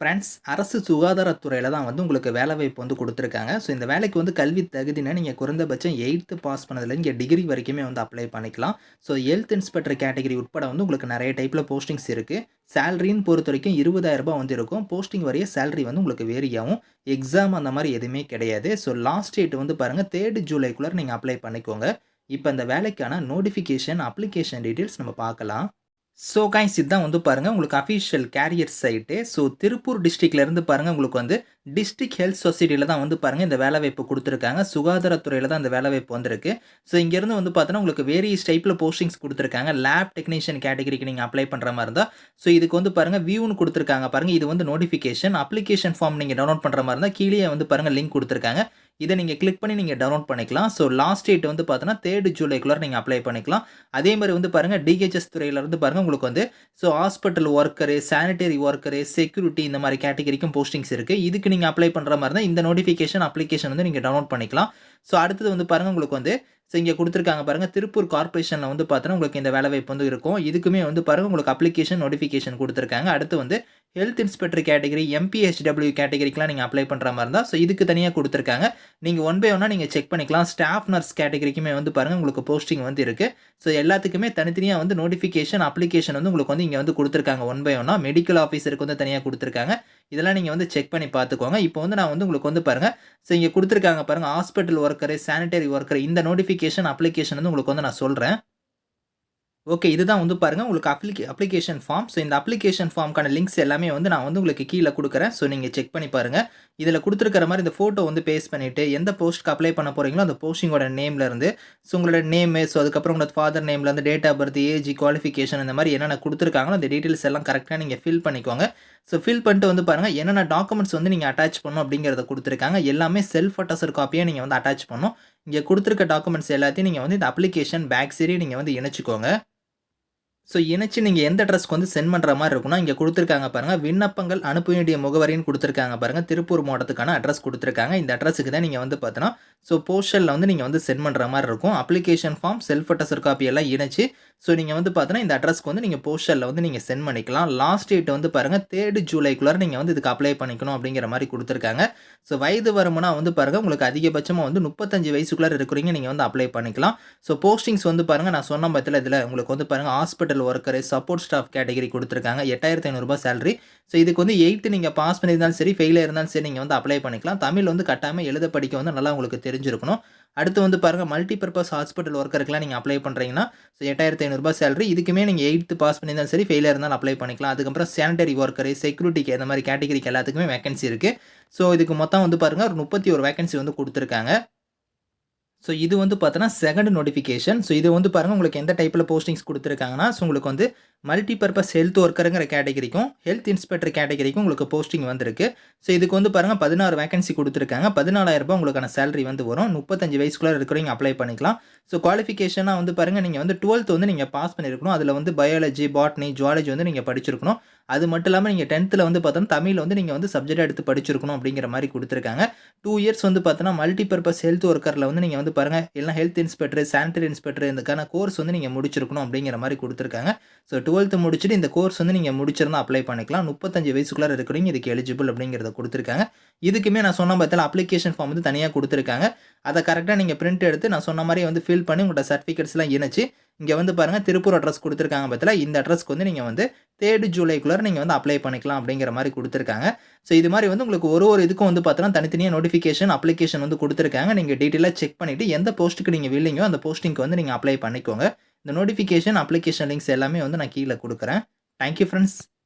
Friends அரசு சுகாதாரத்துறையில் தான் வந்து உங்களுக்கு வேலைவாய்ப்பு வந்து கொடுத்துருக்காங்க ஸோ இந்த வேலைக்கு வந்து கல்வி தகுதினா, நீங்கள் குறைந்தபட்சம் எயித்து பாஸ் பண்ணதுல இங்கே டிகிரி வரைக்குமே வந்து அப்ளை பண்ணிக்கலாம். ஸோ ஹெல்த் இன்ஸ்பெக்டர் கேட்டகரி உட்பட வந்து உங்களுக்கு நிறைய டைப்பில் போஸ்டிங்ஸ் இருக்குது சேலரின்னு பொறுத்த வரைக்கும் இருபதாயிரரூபா வந்து இருக்கும். போஸ்டிங் வரைய சேலரி வந்து உங்களுக்கு வேரி ஆகும். எக்ஸாம் அந்த மாதிரி எதுவுமே கிடையாது. ஸோ லாஸ்ட் டேட் வந்து பாருங்க 3 ஜூலைக்குள்ள நீங்கள் அப்ளை பண்ணிக்கோங்க. இப்போ இந்த வேலைக்கான நோட்டிஃபிகேஷன், அப்ளிகேஷன் டீட்டெயில்ஸ் நம்ம பார்க்கலாம். ஸோ கைஸ் இதுதான் வந்து பாருங்கள் உங்களுக்கு official career site. So Tiruppur டிஸ்ட்ரிக்ட்லேருந்து பாருங்கள் உங்களுக்கு வந்து டிஸ்ட்ரிக் ஹெல்த் சொசைட்டியில் தான் வந்து பாருங்கள் இந்த வேலைவாய்ப்பு கொடுத்துருக்காங்க சுகாதாரத்துறையில் தான் இந்த வேலைவாய்ப்பு வந்திருக்கு. ஸோ இங்கேருந்து வந்து பார்த்தோன்னா, உங்களுக்கு வேரியஸ் டைப்பில் போஸ்டிங்ஸ் கொடுத்துருக்காங்க லேப் டெக்னீஷியன் கேட்டகரிக்கு நீங்கள் அப்ளை பண்ணுற மாதிரி இருந்தால் ஸோ இதுக்கு வந்து பாருங்கள் வியூன்னு கொடுத்துருக்காங்க பாருங்கள் இது வந்து நோட்டிஃபிகேஷன். அப்ளிகேஷன் ஃபார்ம் நீங்கள் டவுன்லோட் பண்ணுற மாதிரி இருந்தால் கீழே வந்து பாருங்கள் லிங்க் கொடுத்துருக்காங்க இதை நீங்கள் கிளிக் பண்ணி நீங்கள் டவுன்லோட் பண்ணிக்கலாம். ஸோ லாஸ்ட் டேட் வந்து பார்த்தோன்னா, 3 ஜூலைக்குள்ளார நீங்கள் அப்ளை பண்ணிக்கலாம். அதே மாதிரி வந்து பாருங்க டிஹெச்எஸ் துறையிலேருந்து இருந்து பாருங்க உங்களுக்கு வந்து so hospital worker, sanitary worker, security இந்த மாதிரி கேட்டகரிக்கும் போஸ்டிங்ஸ் இருக்குது இதுக்கு நீங்கள் அப்ளை பண்ணுற மாதிரி தான் இந்த நோட்டிஃபிகேஷன், அப்ளிகேஷன் வந்து நீங்கள் டவுன்லோட் பண்ணிக்கலாம். ஸோ அடுத்தது வந்து பாருங்கள் உங்களுக்கு வந்து ஸோ இங்கே கொடுத்துருக்காங்க பாருங்க. திருப்பூர் கார்பரேஷனில் வந்து பார்த்தோன்னா, உங்களுக்கு இந்த வேலைவாய்ப்பு வந்து இருக்கும். இதுக்குமே வந்து பாருங்கள் உங்களுக்கு அப்ளிகேஷன், நோட்டிஃபிகேஷன் கொடுத்துருக்காங்க அடுத்து வந்து ஹெல்த் இன்ஸ்பெக்டர் கேட்டகரி, எம்பிஹெச்டபிள்யூ கேட்டகரிக்கெலாம் நீங்கள் அப்ளை பண்ணுற மாதிரி இருந்தால் ஸோ இதுக்கு தனியாக கொடுத்துருக்காங்க நீங்கள் ஒன் பை ஒன்னாக நீங்கள் செக் பண்ணிக்கலாம். ஸ்டாஃப் நர்ஸ் கேட்டகரிக்குமே வந்து பாருங்கள் உங்களுக்கு போஸ்டிங் வந்து இருக்குது ஸோ எல்லாத்துக்குமே தனித்தனியாக வந்து நோட்டிஃபிகேஷன், அப்ளிகேஷன் வந்து உங்களுக்கு வந்து இங்கே வந்து கொடுத்துருக்காங்க ஒன் பை ஒன்னா. மெடிக்கல் ஆஃபீஸருக்கு வந்து தனியாக கொடுத்துருக்காங்க இதெல்லாம் நீங்கள் வந்து செக் பண்ணி பார்த்துக்கோங்க. இப்போ வந்து நான் வந்து உங்களுக்கு வந்து பாருங்க, ஸோ இங்கே கொடுத்துருக்காங்க பாருங்க ஹாஸ்பிட்டல் ஒர்க்கரு, சானிட்டரி ஒர்க்கர் இந்த நோட்டிஃபிகேஷன், அப்ளிகேஷன் வந்து உங்களுக்கு வந்து நான் சொல்கிறேன் ஓகே. இதுதான் வந்து பாருங்கள் உங்களுக்கு அப்ளிகே அப்ளிகேஷன் ஃபார்ம். ஸோ இந்த அப்ளிகேஷன் ஃபார்ம்க்கான லிங்க்ஸ் எல்லாமே வந்து நான் வந்து உங்களுக்கு கீழே கொடுக்குறேன் ஸோ நீங்கள் செக் பண்ணி பாருங்கள் இதில் கொடுத்துருக்கிற மாதிரி இந்த ஃபோட்டோ வந்து பேஸ்ட் பண்ணிவிட்டு எந்த போஸ்ட்டுக்கு அப்ளை பண்ண போகிறீங்களோ அந்த போஸ்டிங்கோட நேம்லேருந்து ஸோ உங்களோட நேமு, ஸோ அதுக்கப்புறம் உங்களோட father நேம்லேருந்து date of birth, age, qualification இந்த மாதிரி என்னென்ன கொடுத்துருக்காங்களோ அந்த டீட்டெயில்ஸ் எல்லாம் கரெக்டாக நீங்கள் ஃபில் பண்ணிக்கோங்க. ஸோ ஃபில் பண்ணிட்டு வந்து பாருங்கள் என்னென்ன டாக்குமெண்ட்ஸ் வந்து நீங்கள் அட்டாச் பண்ணணும் அப்படிங்கிறத கொடுத்துருக்காங்க எல்லாமே செல்ஃப் அட்டஸ்டட் காப்பியாக நீங்கள் வந்து அட்டாச் பண்ணணும். இங்கே கொடுத்துருக்க டாக்குமெண்ட்ஸ் எல்லாத்தையும் நீங்கள் வந்து இந்த அப்ளிகேஷன் பேக் சரி நீங்கள் வந்து இணைச்சிக்கோங்க ஸோ இணைச்சு நீங்கள் எந்த அட்ரஸ்க்கு வந்து சென்ட் பண்ணுற மாதிரி இருக்கும்னா, இங்கே கொடுத்துருக்காங்க பாருங்கள் விண்ணப்பங்கள் அனுப்ப வேண்டிய முகவரின்னு கொடுத்துருக்காங்க பாருங்க. திருப்பூர் மாவட்டத்துக்கான அட்ரஸ் கொடுத்துருக்காங்க இந்த அட்ரஸுக்கு தான் நீங்கள் வந்து பார்த்தோன்னா, ஸோ போஸ்டலில் வந்து நீங்கள் வந்து சென்ட் பண்ணுற மாதிரி இருக்கும். Application form, self attested copy எல்லாம் இணைச்சு, ஸோ நீங்கள் வந்து பார்த்தோன்னா, இந்த அட்ரஸ்க்கு வந்து நீங்கள் போஸ்டலில் வந்து நீங்கள் சென்ட் பண்ணிக்கலாம். லாஸ்ட் டேட் வந்து பாருங்கள் தேர்டு ஜூலைக்குள்ளார நீங்கள் வந்து இதுக்கு அப்ளை பண்ணிக்கணும் அப்படிங்கிற மாதிரி கொடுத்துருக்காங்க ஸோ வயது வரம்புனா வந்து பாருங்கள் உங்களுக்கு அதிகபட்சமாக வந்து முப்பத்தஞ்சு வயசுக்குள்ளே இருக்கிறீங்க நீங்கள் வந்து அப்ளை பண்ணிக்கலாம். ஸோ போஸ்டிங்ஸ் வந்து பாருங்கள் நான் சொன்ன பத்தில் இதில் உங்களுக்கு வந்து பாருங்கள் hospital worker, support staff category கொடுத்துருக்காங்க எட்டாயிரத்தி ஐநூறுரூபா சேலரி. ஸோ இதுக்கு வந்து எயித்து நீங்கள் பாஸ் பண்ணியிருந்தாலும் சரி, ஃபெயிலாக இருந்தாலும் சரி, நீங்கள் வந்து அப்ளை பண்ணிக்கலாம். தமிழ் வந்து கட்டாமல் எழுத, படிக்க வந்து நல்லா உங்களுக்கு தெரிஞ்சிருக்கணும். அடுத்து வந்து பாருங்க மல்டி பர்பஸ் ஹாஸ்பிட்டல் ஒர்க்கருக்குலாம் நீங்கள் அப்ளை பண்ணுறீங்கன்னா ஸோ எட்டாயிரத்தி ஐநூறுரூபா சேலரி. இதுக்குமே நீங்கள் எயித்து பாஸ் பண்ணியிருந்தாலும் சரி, ஃபெயிலாக இருந்தாலும் அப்ளை பண்ணிக்கலாம். அதுக்கப்புறம் சானிட்டரி ஒர்க்கரு, செக்யூரிட்டிக்கு இந்த மாதிரி கேட்டகரிக்கு எல்லாத்துக்குமே வேக்கன்சி இருக்குது ஸோ இதுக்கு மொத்தம் வந்து பாருங்கள் ஒரு 31 வேக்கன்சி வந்து கொடுத்துருக்காங்க ஸோ இது வந்து பார்த்தோன்னா, செகண்ட் நோட்டிஃபிகேஷன். ஸோ இது வந்து பாருங்கள் உங்களுக்கு எந்த டைப்பில் போஸ்டிங்ஸ் கொடுத்துருக்காங்கன்னா ஸோ உங்களுக்கு வந்து மல்டிபர்பஸ் ஹெல்த் ஒர்க்கருங்கிற கேட்டகரிக்கும், ஹெல்த் இன்ஸ்பெக்டர் கேட்டகரிக்கும் உங்களுக்கு போஸ்டிங் வந்திருக்கு. ஸோ இதுக்கு வந்து பாருங்கள் பதினாறு வேகன்சி கொடுத்துருக்காங்க பதினாலாயிரரூபா உங்களுக்கான சேலரி வந்து வரும். முப்பத்தஞ்சு வயசுக்குள்ளே இருக்கிறவங்க அப்ளை பண்ணிக்கலாம். ஸோ குவாலிஃபிகேஷனாக வந்து பாருங்கள் நீங்கள் வந்து 12த் வந்து நீங்கள் பாஸ் பண்ணியிருக்கணும். அதில் வந்து பயாலஜி, பாட்னி, ஜுவாலஜி வந்து நீங்கள் படிச்சிருக்கணும். அது மட்டும் இல்லாமல் நீங்கள் டென்த்தில் வந்து பார்த்தோன்னா, தமிழ் வந்து நீங்கள் வந்து சப்ஜெக்ட்டா எடுத்து படிச்சிருக்கணும் அப்படிங்கிற மாதிரி கொடுத்துருக்காங்க டூ இயர்ஸ் வந்து பார்த்தோன்னா, மல்டிபர்பஸ் ஹெல்த் ஒர்க்கரில் வந்து நீங்கள் வந்து பாருங்கள் இல்ல ஹெல்த் இன்ஸ்பெக்டர், சானிட்டரி இன்ஸ்பெக்டர் இதுக்கான கோர்ஸ் வந்து நீங்கள் முடிச்சிருக்கணும் அப்படிங்கிற மாதிரி கொடுத்துருக்காங்க ஸோ 12த் முடிச்சுட்டு இந்த கோர்ஸ் வந்து நீங்கள் முடிச்சிருந்தா அப்ளை பண்ணிக்கலாம். 35 வயசுக்குள்ளார இருக்கிறவங்க இதுக்கு எலிஜிபிள் அப்படிங்கிறத கொடுத்துருக்காங்க. இதுக்குமே நான் சொன்ன பாத்தீங்களா, அப்ளிகேஷன் ஃபார்ம் வந்து தனியாக கொடுத்துருக்காங்க. அதை கரெக்டாக நீங்கள் பிரிண்ட் எடுத்து நான் சொன்ன மாதிரி வந்து ஃபில் பண்ணி உங்களோட சர்டிஃபிகேட்ஸ்லாம் இணைச்சு, இங்கே வந்து பாருங்கள் திருப்பூர் அட்ரஸ் கொடுத்துருக்காங்க பாத்தீங்களா, இந்த அட்ரஸ்க்கு வந்து நீங்கள் வந்து தேர்டு ஜூலைக்குள்ளார நீங்கள் வந்து அப்ளை பண்ணிக்கலாம் அப்படிங்கிற மாதிரி கொடுத்துருக்காங்க. ஸோ இது மாதிரி வந்து உங்களுக்கு ஒரு ஒரு இதுக்கும் வந்து பார்த்தோன்னா, தனித்தனியாக நோட்டிஃபிகேஷன், அப்ளிகேஷன் வந்து கொடுத்துருக்காங்க. நீங்கள் டீட்டெயிலாக செக் பண்ணிவிட்டு எந்த போஸ்ட்டுக்கு நீங்கள் வில்லிங்கோ அந்த போஸ்டிங்க்கு வந்து நீங்கள் அப்ளை பண்ணிக்கோங்க. இந்த நோட்டிஃபிகேஷன், அப்ளிகேஷன் லிங்க்ஸ் எல்லாமே வந்து நான் கீழே கொடுக்குறேன். Thank you